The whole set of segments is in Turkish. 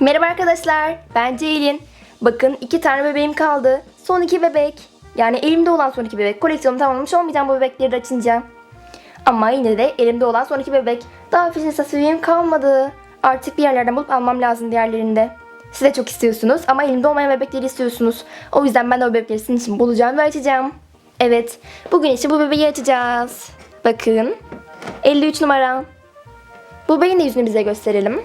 Merhaba arkadaşlar, ben Ceylin. Bakın iki tane bebeğim kaldı. Son iki bebek. Yani elimde olan son iki bebek. Koleksiyonum tamamlamış olmayacağım bu bebekleri de açınca. Ama yine de elimde olan son iki bebek. Daha fişin bebeğim kalmadı. Artık bir yerlerden bulup almam lazım diğerlerinde. Siz de çok istiyorsunuz ama elimde olmayan bebekleri istiyorsunuz. O yüzden ben de o bebekleri sizin için bulacağım ve açacağım. Evet, bugün işte bu bebeği açacağız. Bakın, 53 numara. Bu bebeğin de yüzünü bize gösterelim.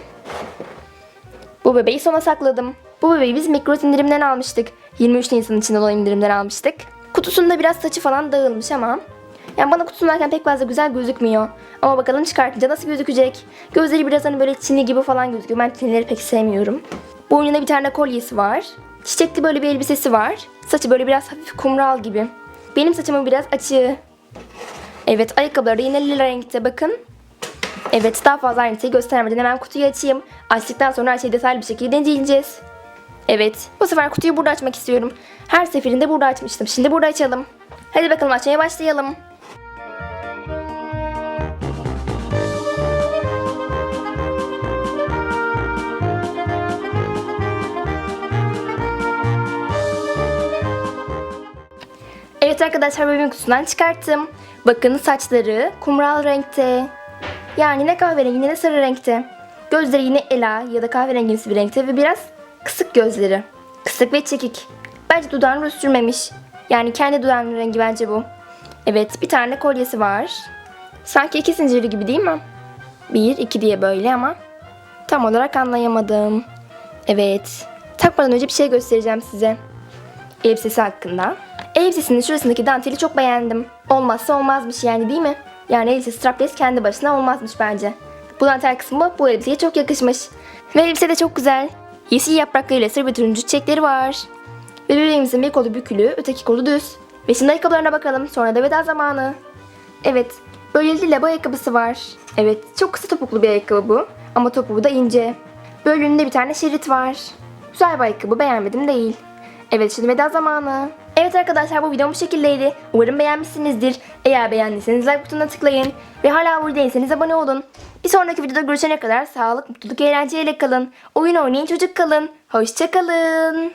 Bu bebeği sona sakladım. Bu bebeği biz mikros indirimden almıştık. 23 Nisan için olan indirimden almıştık. Kutusunda biraz saçı falan dağılmış ama yani bana kutusundayken pek fazla güzel gözükmüyor. Ama bakalım çıkartınca nasıl gözükecek. Gözleri biraz hani böyle çinli gibi falan gözüküyor. Ben çinlileri pek sevmiyorum. Boynunda bir tane kolyesi var. Çiçekli böyle bir elbisesi var. Saçı böyle biraz hafif kumral gibi. Benim saçımın biraz açığı. Evet ayakkabıları da yine lila renkte bakın. Evet daha fazla ayrıntıyı göstermeden hemen kutuyu açayım. Açtıktan sonra her şeyi detaylı bir şekilde inceleyeceğiz. Evet bu sefer kutuyu burada açmak istiyorum. Her seferinde burada açmıştım. Şimdi burada açalım. Hadi bakalım açmaya başlayalım. Evet arkadaşlar bebeğin kutusundan çıkarttım. Bakın saçları kumral renkte. Yani ne kahverengi ne sarı renkte. Gözleri yine ela ya da kahverengimsi bir renkte ve biraz kısık gözleri. Kısık ve çekik. Bence dudağını ruj sürmemiş. Yani kendi dudağının rengi bence bu. Evet bir tane kolyesi var. Sanki iki zincirli gibi değil mi? Bir, iki diye böyle ama tam olarak anlayamadım. Evet. Takmadan önce bir şey göstereceğim size. Elbisesi hakkında. Elbisesinin şurasındaki danteli çok beğendim. Olmazsa olmazmış yani değil mi? Yani elbise strapless kendi başına olmazmış bence. Bu dantel kısmı bu elbiseye çok yakışmış. Ve elbise de çok güzel. Yeşil yapraklarıyla sarı bir turuncu çiçekleri var. Ve bebeğimizin bir kolu bükülü, öteki kolu düz. Ve şimdi ayakkabılarına bakalım. Sonra da veda zamanı. Evet, böyle lila bu ayakkabısı var. Evet, çok kısa topuklu bir ayakkabı bu. Ama topuğu da ince. Böyle bir tane şerit var. Güzel bir ayakkabı, beğenmedim değil. Evet şimdi veda zamanı. Evet arkadaşlar bu videom bu şekildeydi. Umarım beğenmişsinizdir. Eğer beğendiyseniz like butonuna tıklayın. Ve hala değilseniz abone olun. Bir sonraki videoda görüşene kadar sağlık, mutluluk, eğlenceyle kalın. Oyun oynayın çocuk kalın. Hoşçakalın.